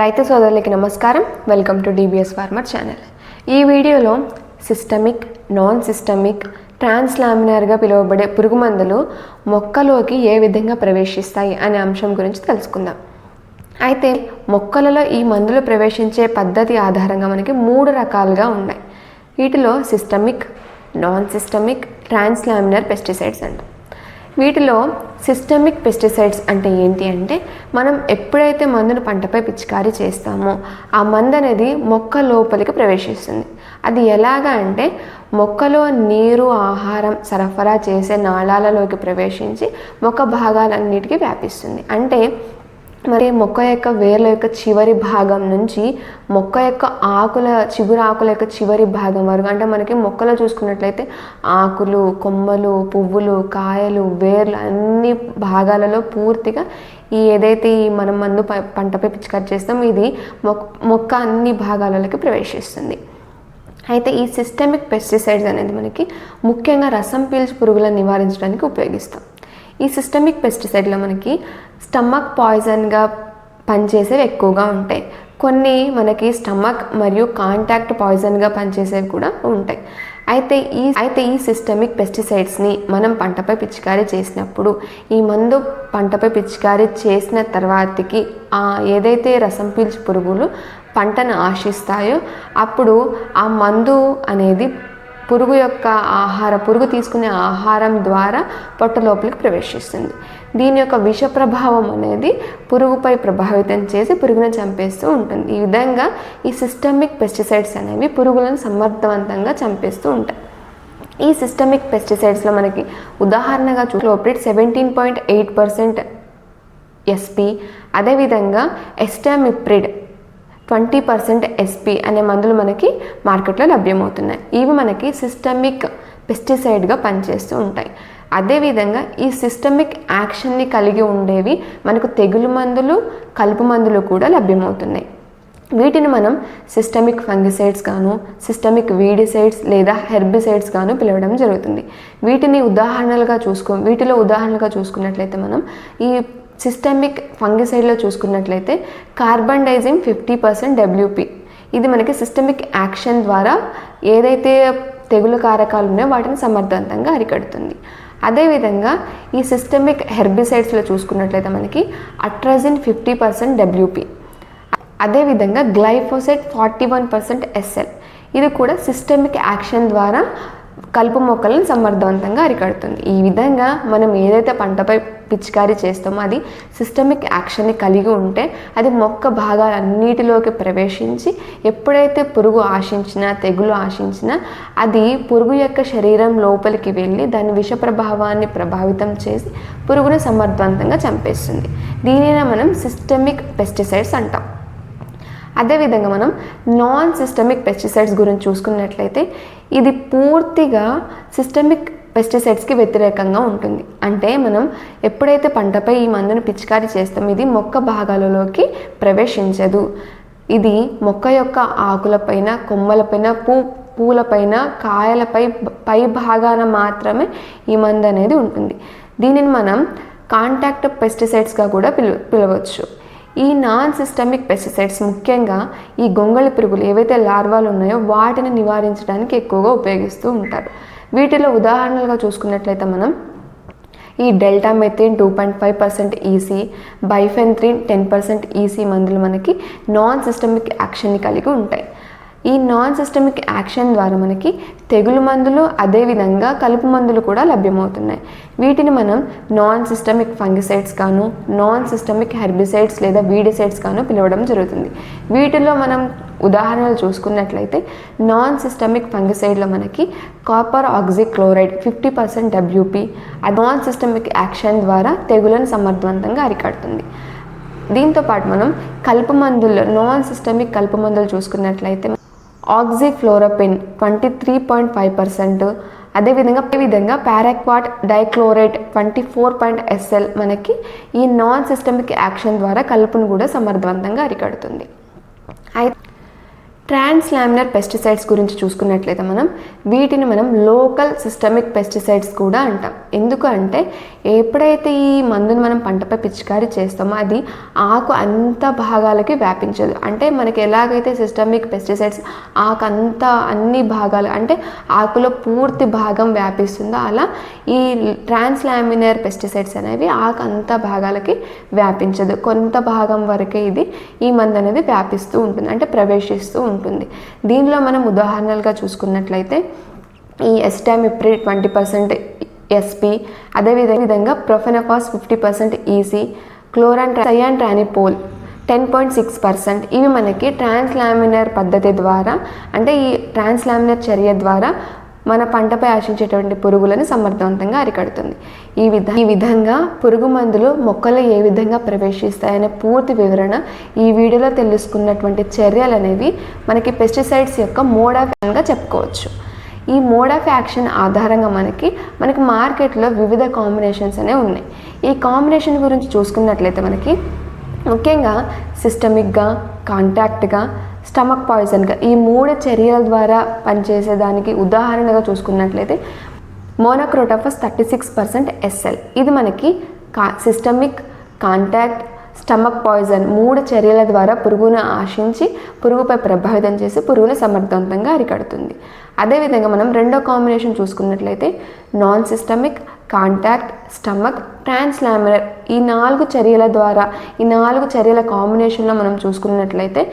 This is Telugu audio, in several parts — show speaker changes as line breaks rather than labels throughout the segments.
రైతు సోదరులకి నమస్కారం welcome to DBS farmer channel ఈ వీడియోలో సిస్టమిక్ నాన్ సిస్టమిక్ ట్రాన్స్లామినార్గా పిలువబడే పురుగు మందులు మొక్కలోకి ఏ విధంగా ప్రవేశిస్తాయి అనే అంశం గురించి తెలుసుకుందాం అయితే మొక్కలలో ఈ మందులు ప్రవేశించే పద్ధతి ఆధారంగా మనకి మూడు రకాలుగా ఉన్నాయి వీటిలో systemic non systemic translaminar pesticides అంటారు వీటిలో సిస్టమిక్ పెస్టిసైడ్స్ అంటే ఏంటి అంటే మనం ఎప్పుడైతే మందును పంటపై పిచికారీ చేస్తామో ఆ మందు అనేది మొక్క లోపలికి ప్రవేశిస్తుంది అది ఎలాగా అంటే మొక్కలో నీరు ఆహారం సరఫరా చేసే నాళాలలోకి ప్రవేశించి మొక్క భాగాలన్నిటికీ వ్యాపిస్తుంది అంటే మరి మొక్క యొక్క వేర్ల యొక్క చివరి భాగం నుంచి మొక్క యొక్క ఆకుల చిగురు ఆకుల యొక్క చివరి భాగం వరకు అంటే మనకి మొక్కలో చూసుకున్నట్లయితే ఆకులు కొమ్మలు పువ్వులు కాయలు వేర్లు అన్ని భాగాలలో పూర్తిగా ఈ ఏదైతే ఈ మనం మందు పంటపై పిచికారి చేస్తాం ఇది మొక్క అన్ని భాగాలలోకి ప్రవేశిస్తుంది అయితే ఈ సిస్టమిక్ పెస్టిసైడ్స్ అనేది మనకి ముఖ్యంగా రసం పీల్చి పురుగులను నివారించడానికి ఉపయోగిస్తాం ఈ సిస్టమిక్ పెస్టిసైడ్లో మనకి స్టమక్ పాయిజన్గా పనిచేసేవి ఎక్కువగా ఉంటాయి కొన్ని మనకి స్టమక్ మరియు కాంటాక్ట్ పాయిజన్గా పనిచేసేవి కూడా ఉంటాయి అయితే ఈ అయితే ఈ సిస్టమిక్ పెస్టిసైడ్స్ని మనం పంటపై పిచికారీ చేసినప్పుడు ఈ మందు పంటపై పిచికారీ చేసిన తర్వాతకి ఆ ఏదైతే రసం పీల్చి పురుగులు పంటను ఆశిస్తాయో అప్పుడు ఆ మందు అనేది పురుగు యొక్క ఆహార పురుగు తీసుకునే ఆహారం ద్వారా పొట్ట లోపలికి ప్రవేశిస్తుంది దీని యొక్క విష ప్రభావం అనేది పురుగుపై ప్రభావితం చేసి పురుగును చంపేస్తూ ఉంటుంది ఈ విధంగా ఈ సిస్టమిక్ పెస్టిసైడ్స్ అనేవి పురుగులను సమర్థవంతంగా చంపేస్తూ ఉంటాయి ఈ సిస్టమిక్ పెస్టిసైడ్స్లో మనకి ఉదాహరణగా చూ seventeen point eight percent SP అదేవిధంగా ఎస్టామిప్రిడ్ ట్వంటీ పర్సెంట్ ఎస్పీ అనే మందులు మనకి మార్కెట్లో లభ్యమవుతున్నాయి ఇవి మనకి సిస్టమిక్ పెస్టిసైడ్గా పనిచేస్తూ ఉంటాయి అదేవిధంగా ఈ సిస్టమిక్ యాక్షన్ని కలిగి ఉండేవి మనకు తెగులు మందులు కలుపు మందులు కూడా లభ్యమవుతున్నాయి వీటిని మనం సిస్టమిక్ ఫంగిసైడ్స్ గాను సిస్టమిక్ వీడిసైడ్స్ లేదా హెర్బిసైడ్స్ గాను పిలవడం జరుగుతుంది వీటిని ఉదాహరణలుగా చూసుకో వీటిలో ఉదాహరణలుగా చూసుకున్నట్లయితే మనం ఈ సిస్టమిక్ ఫంగిసైడ్లో చూసుకున్నట్లయితే carbendazim fifty percent WP ఇది మనకి సిస్టమిక్ యాక్షన్ ద్వారా ఏదైతే తెగులు కారకాలు ఉన్నాయో వాటిని సమర్థవంతంగా అరికడుతుంది అదేవిధంగా ఈ సిస్టమిక్ హెర్బిసైడ్స్లో చూసుకున్నట్లయితే మనకి అట్రాజిన్ ఫిఫ్టీ పర్సెంట్ డబ్ల్యూపీ అదేవిధంగా glyphosate forty one percent SL ఇది కూడా సిస్టమిక్ యాక్షన్ ద్వారా కలుపు మొక్కలను సమర్థవంతంగా అరికడుతుంది ఈ విధంగా మనం ఏదైతే పంటపై పిచికారీ చేస్తామో అది సిస్టమిక్ యాక్షన్ని కలిగి ఉంటే అది మొక్క భాగాలన్నిటిలోకి ప్రవేశించి ఎప్పుడైతే పురుగు ఆశించినా తెగులు ఆశించినా అది పురుగు యొక్క శరీరం లోపలికి వెళ్ళి దాని విష ప్రభావాన్ని ప్రభావితం చేసి పురుగును సమర్థవంతంగా చంపేస్తుంది దీనినే మనం సిస్టమిక్ పెస్టిసైడ్స్ అంటాం అదేవిధంగా మనం నాన్ సిస్టమిక్ పెస్టిసైడ్స్ గురించి చూసుకున్నట్లయితే ఇది పూర్తిగా సిస్టమిక్ పెస్టిసైడ్స్కి వ్యతిరేకంగా ఉంటుంది అంటే మనం ఎప్పుడైతే పంటపై ఈ మందును పిచికారీ చేస్తాం ఇది మొక్క భాగాలలోకి ప్రవేశించదు ఇది మొక్క యొక్క ఆకులపైన కొమ్మలపైన పూ పూలపైన కాయలపై పై భాగాన మాత్రమే ఈ మందు అనేది ఉంటుంది దీనిని మనం కాంటాక్ట్ పెస్టిసైడ్స్గా కూడా పిలు పిలవచ్చు ఈ నాన్ సిస్టమిక్ పెస్టిసైడ్స్ ముఖ్యంగా ఈ గొంగళి పురుగులు ఏవైతే లార్వాలు ఉన్నాయో వాటిని నివారించడానికి ఎక్కువగా ఉపయోగిస్తూ ఉంటారు వీటిలో ఉదాహరణలుగా చూసుకున్నట్లయితే మనం ఈ deltamethrin two point five percent EC bifenthrin ten percent EC మందులు మనకి నాన్ సిస్టమిక్ యాక్షన్ని కలిగి ఉంటాయి ఈ నాన్ సిస్టమిక్ యాక్షన్ ద్వారా మనకి తెగులు మందులు అదేవిధంగా కలుపు మందులు కూడా లభ్యమవుతున్నాయి వీటిని మనం నాన్ సిస్టమిక్ ఫంగిసైడ్స్ కాను నాన్ సిస్టమిక్ హెర్బిసైడ్స్ లేదా వీడిసైడ్స్ కాను పిలవడం జరుగుతుంది వీటిలో మనం ఉదాహరణలు చూసుకున్నట్లయితే నాన్ సిస్టమిక్ ఫంగిసైడ్లో మనకి copper oxychloride fifty percent WP non systemic action ద్వారా తెగులను సమర్థవంతంగా అరికడుతుంది దీంతోపాటు మనం కలుపు మందుల్లో నాన్ సిస్టమిక్ కలుపు మందులు చూసుకున్నట్లయితే oxyfluorfen twenty three point five percent అదేవిధంగా విధంగా paraquat dichloride twenty four point SL మనకి ఈ నాన్ సిస్టమిక్ యాక్షన్ ద్వారా కలుపును కూడా సమర్థవంతంగా అరికడుతుంది అయితే ట్రాన్స్ లామినర్ పెస్టిసైడ్స్ గురించి చూసుకున్నట్లయితే మనం వీటిని మనం లోకల్ సిస్టమిక్ పెస్టిసైడ్స్ కూడా అంటాం ఎందుకు అంటే ఎప్పుడైతే ఈ మందును మనం పంటపై పిచికారీ చేస్తామో అది ఆకు అంత భాగాలకి వ్యాపించదు అంటే మనకి ఎలాగైతే సిస్టమిక్ పెస్టిసైడ్స్ ఆకు అంతా అన్ని భాగాలు అంటే ఆకులో పూర్తి భాగం వ్యాపిస్తుందో అలా ఈ ట్రాన్స్ లామినర్ పెస్టిసైడ్స్ అనేవి ఆకు అంత భాగాలకి వ్యాపించదు కొంత భాగం వరకే ఇది ఈ మందు అనేది వ్యాపిస్తూ ఉంటుంది అంటే ప్రవేశిస్తూ ఉంటుంది ఉంటుంది దీనిలో మనం ఉదాహరణలుగా చూసుకున్నట్లయితే ఈ ఎస్టామిప్రీ ట్వంటీ పర్సెంట్ ఎస్పీ అదేవిధంగా profenofos fifty percent EC chlorantraniliprole ten point six percent ఇవి మనకి ట్రాన్స్లామినర్ పద్ధతి ద్వారా అంటే ఈ ట్రాన్స్లామినర్ చర్య ద్వారా మన పంటపై ఆశించేటువంటి పురుగులను సమర్థవంతంగా అరికడుతుంది ఈ విధ ఈ విధంగా పురుగు మందులు మొక్కలు ఏ విధంగా ప్రవేశిస్తాయనే పూర్తి వివరణ ఈ వీడియోలో తెలుసుకున్నటువంటి చర్యలు అనేవి మనకి పెస్టిసైడ్స్ యొక్క మోడ్ ఆఫ్ యాక్షన్గా చెప్పుకోవచ్చు ఈ మోడ్ ఆఫ్ యాక్షన్ ఆధారంగా మనకి మనకి మార్కెట్లో వివిధ కాంబినేషన్స్ అనేవి ఉన్నాయి ఈ కాంబినేషన్ గురించి చూసుకున్నట్లయితే మనకి ముఖ్యంగా సిస్టమిక్గా కాంటాక్ట్గా స్టమక్ పాయిజన్గా ఈ మూడు చర్యల ద్వారా పనిచేసేదానికి ఉదాహరణగా చూసుకున్నట్లయితే monocrotophos thirty six percent SL ఇది మనకి కా సిస్టమిక్ కాంటాక్ట్ స్టమక్ పాయిజన్ మూడు చర్యల ద్వారా పురుగును ఆశించి పురుగుపై ప్రభావితం చేసి పురుగును సమర్థవంతంగా అరికడుతుంది అదేవిధంగా మనం రెండో కాంబినేషన్ చూసుకున్నట్లయితే non systemic contact stomach translaminar ఈ నాలుగు చర్యల ద్వారా ఈ నాలుగు చర్యల కాంబినేషన్లో మనం చూసుకున్నట్లయితే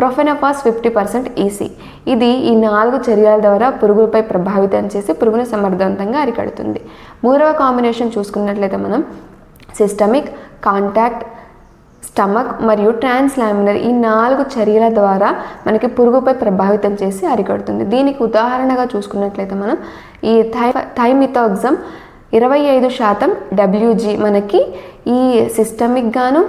ప్రొఫెనఫాస్ ఫిఫ్టీ పర్సెంట్ ఈసీ ఇది ఈ నాలుగు చర్యల ద్వారా పురుగులపై ప్రభావితం చేసి పురుగును సమర్థవంతంగా అరికడుతుంది మూడవ కాంబినేషన్ చూసుకున్నట్లయితే మనం సిస్టమిక్ కాంటాక్ట్ స్టమక్ మరియు ట్రాన్స్లామినర్ ఈ నాలుగు చర్యల ద్వారా మనకి పురుగుపై ప్రభావితం చేసి అరికడుతుంది దీనికి ఉదాహరణగా చూసుకున్నట్లయితే మనం ఈ థై థైమిథాగ్జమ్ ఇరవై ఐదు శాతం డబ్ల్యూజీ మనకి ఈ సిస్టమిక్ గాను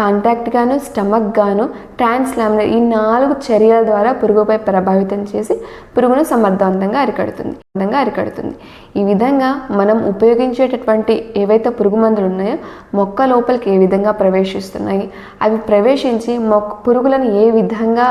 కాంటాక్ట్ గాను స్టమక్ గాను ట్రాన్స్లామినర్ ఈ నాలుగు చర్యల ద్వారా పురుగుపై ప్రభావితం చేసి పురుగును సమర్థవంతంగా అరికడుతుంది అందంగా అరికడుతుంది ఈ విధంగా మనం ఉపయోగించేటటువంటి ఏవైతే పురుగు మందులు ఉన్నాయో మొక్క లోపలికి ఏ విధంగా ప్రవేశిస్తున్నాయి అవి ప్రవేశించి మొక్క పురుగులను ఏ విధంగా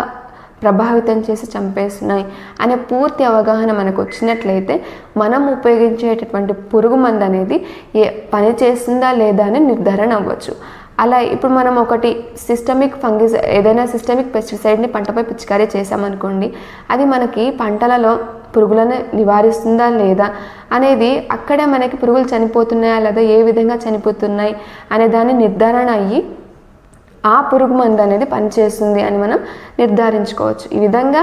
ప్రభావితం చేసి చంపేస్తున్నాయి అనే పూర్తి అవగాహన మనకు వచ్చినట్లయితే మనం ఉపయోగించేటటువంటి పురుగు మందు అనేది ఏ పని చేస్తుందా లేదా అని నిర్ధారణ అవ్వచ్చు అలా ఇప్పుడు మనం ఒకటి సిస్టమిక్ ఫంగిస్ ఏదైనా సిస్టమిక్ పెస్టిసైడ్ని పంటపై పిచికారీ చేసామనుకోండి అది మనకి పంటలలో పురుగులను నివారిస్తుందా లేదా అనేది అక్కడే మనకి పురుగులు చనిపోతున్నాయా లేదా ఏ విధంగా చనిపోతున్నాయి అనే దాన్ని నిర్ధారణ అయ్యి ఆ పురుగు మందు అనేది పనిచేస్తుంది అని మనం నిర్ధారించుకోవచ్చు ఈ విధంగా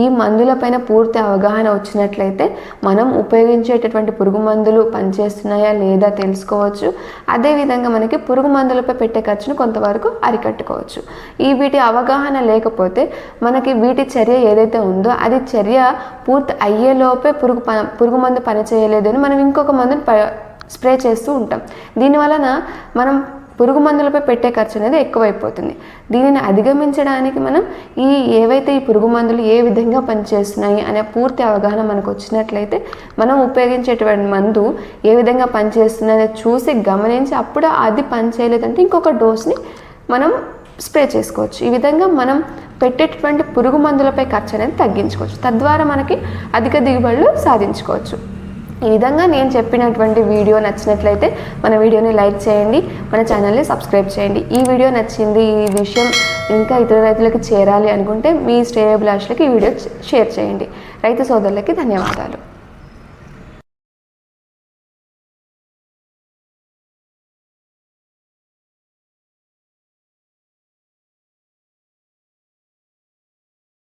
ఈ మందులపైన పూర్తి అవగాహన వచ్చినట్లయితే మనం ఉపయోగించేటటువంటి పురుగు మందులు పనిచేస్తున్నాయా లేదా తెలుసుకోవచ్చు అదేవిధంగా మనకి పురుగు మందులపై పెట్టే ఖర్చును కొంతవరకు అరికట్టుకోవచ్చు ఈ వీటి అవగాహన లేకపోతే మనకి వీటి చర్య ఏదైతే ఉందో అది చర్య పూర్తి అయ్యేలోపే పురుగు ప పురుగు మందు పనిచేయలేదు అని మనం ఇంకొక మందుని స్ప్రే చేస్తూ ఉంటాం దీనివలన మనం పురుగు మందులపై పెట్టే ఖర్చు అనేది ఎక్కువైపోతుంది దీనిని అధిగమించడానికి మనం ఈ ఏవైతే ఈ పురుగు మందులు ఏ విధంగా పనిచేస్తున్నాయి అనే పూర్తి అవగాహన మనకు వచ్చినట్లయితే మనం ఉపయోగించేటువంటి మందు ఏ విధంగా పనిచేస్తుందనే చూసి గమనించి అప్పుడు అది పనిచేయలేదంటే ఇంకొక డోస్ని మనం స్ప్రే చేసుకోవచ్చు ఈ విధంగా మనం పెట్టేటువంటి పురుగు మందులపై ఖర్చు అనేది తగ్గించుకోవచ్చు తద్వారా మనకి అధిక దిగుబడులు సాధించుకోవచ్చు ఈ విధంగా నేను చెప్పినటువంటి వీడియో నచ్చినట్లయితే మన వీడియోని లైక్ చేయండి మన ఛానల్ని సబ్స్క్రైబ్ చేయండి ఈ వీడియో నచ్చింది ఈ విషయం ఇంకా ఇతర రైతులకు చేరాలి అనుకుంటే మీ ఆశలకు ఈ వీడియో షేర్ చేయండి రైతు సోదరులకి ధన్యవాదాలు